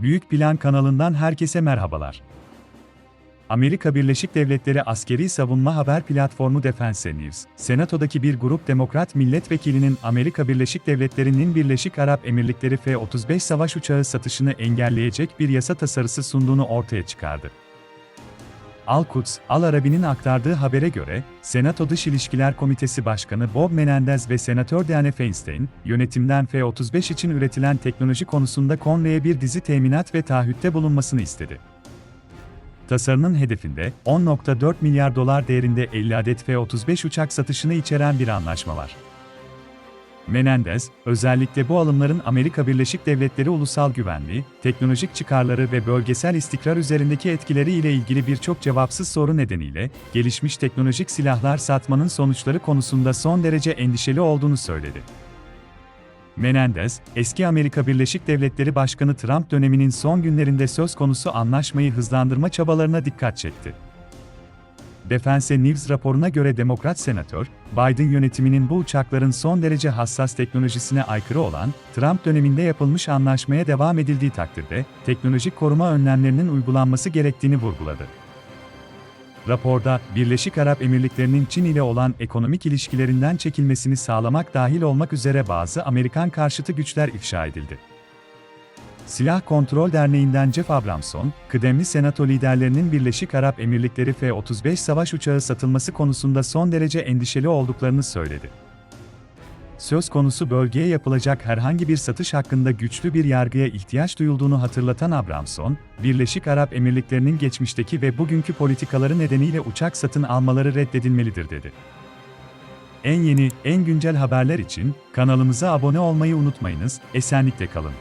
Büyük Plan kanalından herkese merhabalar. Amerika Birleşik Devletleri Askeri Savunma Haber Platformu Defense News, Senato'daki bir grup Demokrat milletvekilinin Amerika Birleşik Devletleri'nin Birleşik Arap Emirlikleri F-35 savaş uçağı satışını engelleyecek bir yasa tasarısı sunduğunu ortaya çıkardı. Al-Quds, Al-Arabi'nin aktardığı habere göre, Senato Dış İlişkiler Komitesi Başkanı Bob Menendez ve Senatör Dianne Feinstein, yönetimden F-35 için üretilen teknoloji konusunda Congress'e bir dizi teminat ve taahhütte bulunmasını istedi. Tasarının hedefinde 10.4 milyar dolar değerinde 50 adet F-35 uçak satışını içeren bir anlaşma var. Menendez, özellikle bu alımların Amerika Birleşik Devletleri ulusal güvenliği, teknolojik çıkarları ve bölgesel istikrar üzerindeki etkileri ile ilgili birçok cevapsız soru nedeniyle, gelişmiş teknolojik silahlar satmanın sonuçları konusunda son derece endişeli olduğunu söyledi. Menendez, eski Amerika Birleşik Devletleri Başkanı Trump döneminin son günlerinde söz konusu anlaşmayı hızlandırma çabalarına dikkat çekti. Defense News raporuna göre Demokrat Senatör, Biden yönetiminin bu uçakların son derece hassas teknolojisine aykırı olan, Trump döneminde yapılmış anlaşmaya devam edildiği takdirde, teknolojik koruma önlemlerinin uygulanması gerektiğini vurguladı. Raporda, Birleşik Arap Emirlikleri'nin Çin ile olan ekonomik ilişkilerinden çekilmesini sağlamak dahil olmak üzere bazı Amerikan karşıtı güçler ifşa edildi. Silah Kontrol Derneği'nden Jeff Abramson, kıdemli senato liderlerinin Birleşik Arap Emirlikleri F-35 savaş uçağı satılması konusunda son derece endişeli olduklarını söyledi. Söz konusu bölgeye yapılacak herhangi bir satış hakkında güçlü bir yargıya ihtiyaç duyulduğunu hatırlatan Abramson, Birleşik Arap Emirlikleri'nin geçmişteki ve bugünkü politikaları nedeniyle uçak satın almaları reddedilmelidir dedi. En yeni, en güncel haberler için kanalımıza abone olmayı unutmayınız, esenlikle kalın.